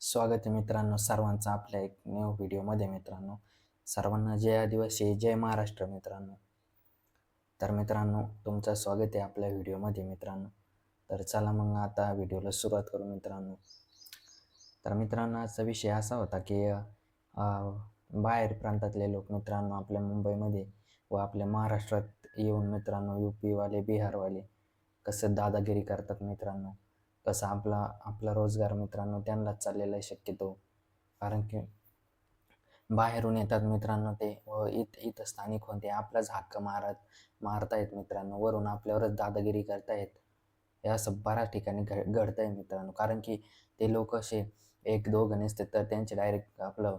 स्वागत आहे मित्रांनो सर्वांचं आपल्या एक न्यू व्हिडिओमध्ये मित्रांनो. सर्वांना जय आदिवासी जय महाराष्ट्र मित्रांनो. तर मित्रांनो तुमचं स्वागत आहे आपल्या व्हिडिओमध्ये मित्रांनो. तर चला मग आता व्हिडिओला सुरुवात करू मित्रांनो. तर मित्रांनो आजचा विषय असा होता की बाहेर प्रांतातले लोक मित्रांनो आपल्या मुंबईमध्ये व आपल्या महाराष्ट्रात येऊन मित्रांनो यू पीवाले बिहारवाले कसं दादागिरी करतात मित्रांनो. कसं आपला आपला रोजगार मित्रांनो त्यांनाच चाललेला आहे शक्यतो. कारण की बाहेरून येतात मित्रांनो ते व इत इथं स्थानिक होते. आपलाच हक्क मारत मारतायत मित्रांनो. वरून आपल्यावरच दादागिरी करतायत. हे असं बऱ्याच ठिकाणी घ घडत आहे मित्रांनो. कारण की ते लोक असे एक दोघं नसते तर त्यांचे डायरेक्ट आपलं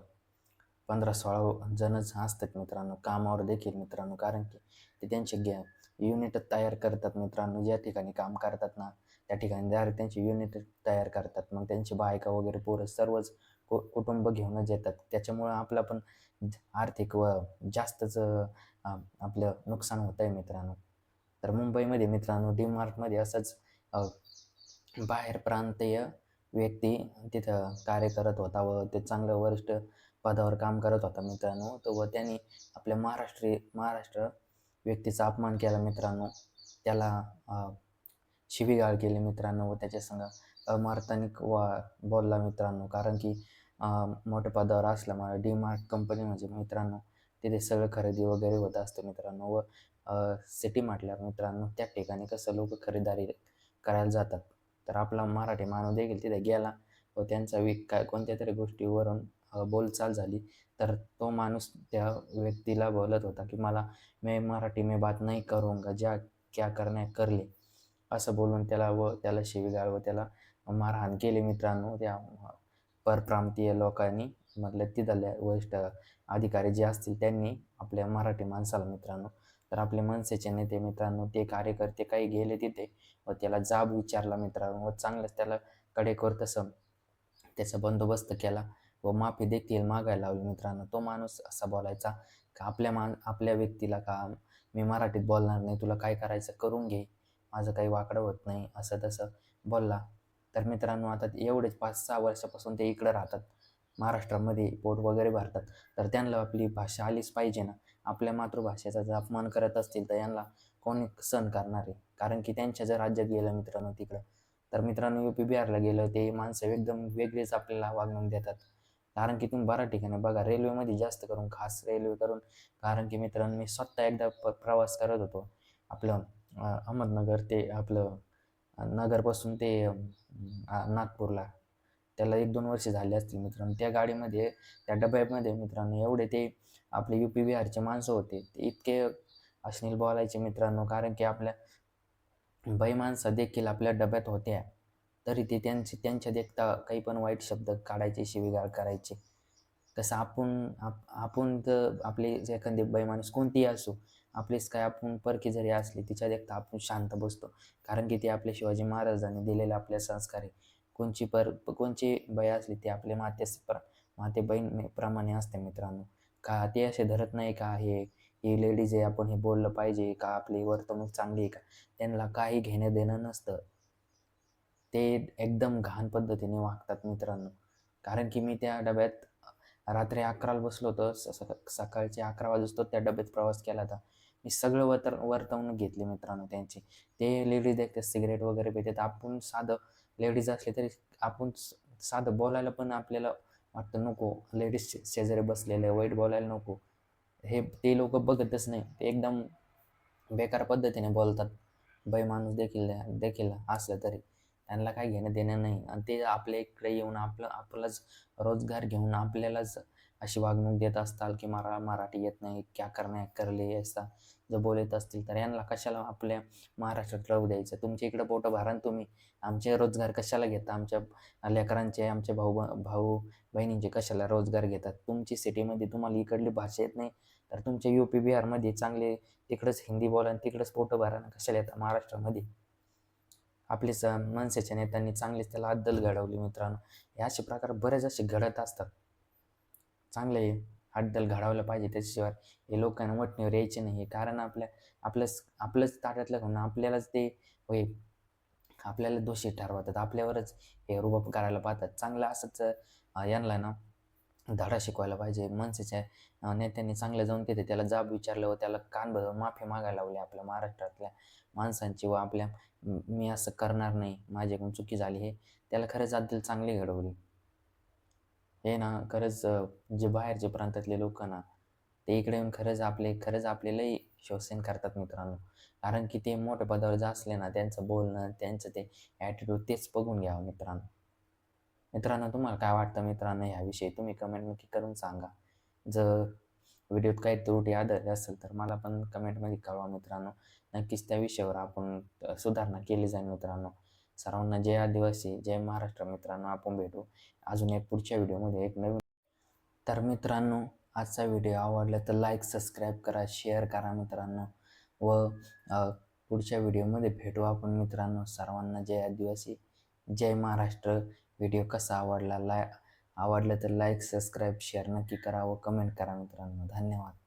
पंधरा सोळा जणच असतात मित्रांनो. कामावर देखील मित्रांनो. कारण की ते त्यांचे गॅ युनिट तयार करतात मित्रांनो. ज्या ठिकाणी काम करतात ना त्या ठिकाणी डायरेक्ट त्यांची युनिट तयार करतात. मग त्यांची बायका वगैरे पोरं सर्वच कु कुटुंब घेऊनच येतात त्याच्यामुळं आपलं पण आर्थिक व जास्तच आपलं नुकसान होत आहे मित्रांनो. तर मुंबईमध्ये मित्रांनो डी मार्टमध्ये असंच बाहेर प्रांतीय व्यक्ती तिथं कार्य करत होता व ते चांगलं वरिष्ठ पदावर काम करत होता मित्रांनो. तो व त्यांनी आपल्या महाराष्ट्री महाराष्ट्र व्यक्तीचा अपमान केला मित्रांनो. त्याला शिवीगाळ केली मित्रांनो व त्याच्या संघ अमार्तनिक वा बोलला मित्रांनो. कारण की मोठ्या पदावर असल्यामुळे डी मार्ट कंपनी म्हणजे मित्रांनो तिथे सगळं खरेदी वगैरे होत असतं मित्रांनो व सिटी म्हटल्यावर मित्रांनो त्या ठिकाणी कसं लोक खरेदारी करायला जातात. तर आपला मराठी मानव देखील तिथे गेला व त्यांचा वीक काय कोणत्या तरी गोष्टीवरून बोलचाल झाली. तर तो माणूस त्या व्यक्तीला बोलत होता की मला मैं मराठी मी बात नाही करूंगा ज्या क्या करण्या करले. असं बोलून त्याला व त्याला शिवीगाळ व त्याला मारहाण केली मित्रांनो. त्या परप्रांतीय लोकांनी म्हटलं तिथल्या वरिष्ठ अधिकारी जे असतील त्यांनी आपल्या मराठी माणसाला मित्रांनो. तर आपले मनसेचे नेते मित्रांनो ते कार्यकर्ते काही गेले तिथे व त्याला जाब विचारला मित्रांनो व चांगलंच त्याला कडेकोर तसं त्याचा बंदोबस्त केला व माफी देखील मागायला लावली मित्रांनो. तो माणूस असा बोलायचा का आपल्या मान आपल्या व्यक्तीला का मी मराठीत बोलणार नाही? तुला काय करायचं? करून घे. माझं काही वाकडं होत नाही असं तसं. बोलला तर मित्रांनो आता एवढेच पाच सहा वर्षापासून ते इकडं राहतात. महाराष्ट्रामध्ये पोट वगैरे भरतात. तर त्यांना आपली भाषा आलीच पाहिजे ना. आपल्या मातृभाषेचा जर अपमान करत असतील तर यांना कोणी सहन करणार आहे? कारण की त्यांच्या जर राज्यात गेलं मित्रांनो तिकडं तर मित्रांनो यू पी बिहारला गेलं ते माणसं एकदम वेगळीच आपल्याला वागणूक देतात. कारण की तुम्ही बऱ्या ठिकाणी बघा रेल्वेमध्ये जास्त करून खास रेल्वे करून कारण की मित्रांनो मी स्वतः एकदा प्रवास करत होतो. आपलं अहमदनगर ते आपलं नगरपासून ते नागपूरला. त्याला एक दोन वर्ष झाले असतील मित्रांनो. त्या गाडीमध्ये त्या डब्यामध्ये मित्रांनो एवढे ते आपले यू पी बिहारचे माणसं होते. ते इतके अश्नील बोलायचे मित्रांनो कारण की आपल्या बाई माणसं देखील आपल्या डब्यात होत्या. तरी ते त्यांचे त्यांच्या देखता काही पण वाईट शब्द काढायचे शिवीगाळ करायचे. तसं आपण आप आपण तर आपले जे एखादी बाई माणूस कोणतीही असो आपलीच काय आपण परकी जरी असली तिच्या देखता आपण शांत बसतो. कारण की ते आपल्या शिवाजी महाराजांनी दिलेले आपले संस्कार आहे कोणची पर कोणची बाई असली ती आपल्या मातेस प्र माते बहीण प्रमाणे असते मित्रांनो. का ते असे धरत नाही का हे ही लेडीज आहे आपण हे बोललं पाहिजे का आपली वर्तणूक चांगली आहे का? त्यांना काही घेणं देणं नसतं. ते एकदम घाण पद्धतीने वागतात मित्रांनो. कारण की मी त्या डब्यात रात्री अकराला बसलो होतो स- सकाळचे अकरा वाजतो त्या डब्यात प्रवास केला होता. मी सगळं वर्त वर्तवणूक घेतली मित्रांनो त्यांची. ते लेडीज एकते सिगरेट वगैरे पितात. आपण साधं लेडीज असले तरी आपण साधं बोलायला पण आपल्याला वाटतं नको लेडीज शेजारी बसलेले वाईट बोलायला नको. हे ते लोक बघतच नाही. ते एकदम बेकार पद्धतीने बोलतात. बाई माणूस देखील देखील असलं तरी. त्यांना काही घेणं देणं नाही. आणि ते आपल्या इकडे येऊन आपलं आपलाच रोजगार घेऊन आपल्यालाच अशी वागणूक देत असताल की मरा मराठी येत नाही क्या करणे करले असा जर बोलत असतील तर यांना कशाला आपल्या महाराष्ट्रात राहू द्यायचं? तुमच्या इकडं पोटं भरा तुम्ही. आमचे रोजगार कशाला घेता? आमच्या लेकरांचे आमच्या भाऊ ब- भाऊ बहिणींचे कशाला रोजगार घेतात? तुमची सिटीमध्ये तुम्हाला इकडली भाषा येत नाही. तर तुमच्या यू पी बिहारमध्ये चांगले तिकडंच हिंदी बोला आणि तिकडंच पोटं भरा कशाला येतात महाराष्ट्रामध्ये? आपलेच स मनसेच्या नेत्यांनी चांगलीच त्याला अद्दल घडवली मित्रांनो. हे असे प्रकार बरेच असे घडत असतात. चांगले अड्डल घडवलं पाहिजे त्याच्याशिवाय हे लोकांना वटणीवर यायचे नाही. कारण आपल्या आपलंच आपलंच ताटातलं खाऊन आपल्यालाच ते होय आपल्याला दोषी ठरवतात. आपल्यावरच हे रुबाब करायला पाहतात. चांगलं असंच यांना ना धडा शिकवायला पाहिजे. मनसेच्या नेत्यांनी चांगलं जाऊन तिथे त्याला जाब विचारलं व त्याला कान भरून माफी मागायला लावली आपल्या महाराष्ट्रातल्या माणसांची व आपल्या मी असं करणार नाही माझ्याकडून चुकी झाली हे. त्याला खरंच अद्दल चांगली घडवली. हे ना खरंच जे बाहेरचे प्रांतातले लोक ना ते इकडे येऊन खरंच आपले खरंच आपले लई शोषण करतात मित्रांनो. कारण की ते मोठ्या पदावर जे असले ना त्यांचं बोलणं त्यांचं ते ॲटिट्यूड तेच बघून घ्यावं मित्रांनो. मित्रांनो तुम्हाला काय वाटतं मित्रांनो ह्याविषयी तुम्ही कमेंट नक्की करून सांगा. जर व्हिडिओत काही त्रुटी आढळली असेल तर मला पण कमेंटमध्ये कळवा मित्रांनो. नक्कीच त्या विषयावर आपण सुधारणा केली जाईल मित्रांनो. सर्वांना जय आदिवासी जय महाराष्ट्र मित्रांनो. आपण भेटू अजून एक पुढच्या व्हिडिओमध्ये एक नवीन. तर मित्रांनो आजचा व्हिडिओ आवडला तर लाईक सबस्क्राईब करा शेअर करा मित्रांनो. व पुढच्या व्हिडिओमध्ये भेटू आपण मित्रांनो. सर्वांना जय आदिवासी जय महाराष्ट्र. व्हिडिओ कसा आवडला लाय आवडलं तर लाईक सबस्क्राईब शेअर नक्की करा व कमेंट करा मित्रांनो. धन्यवाद.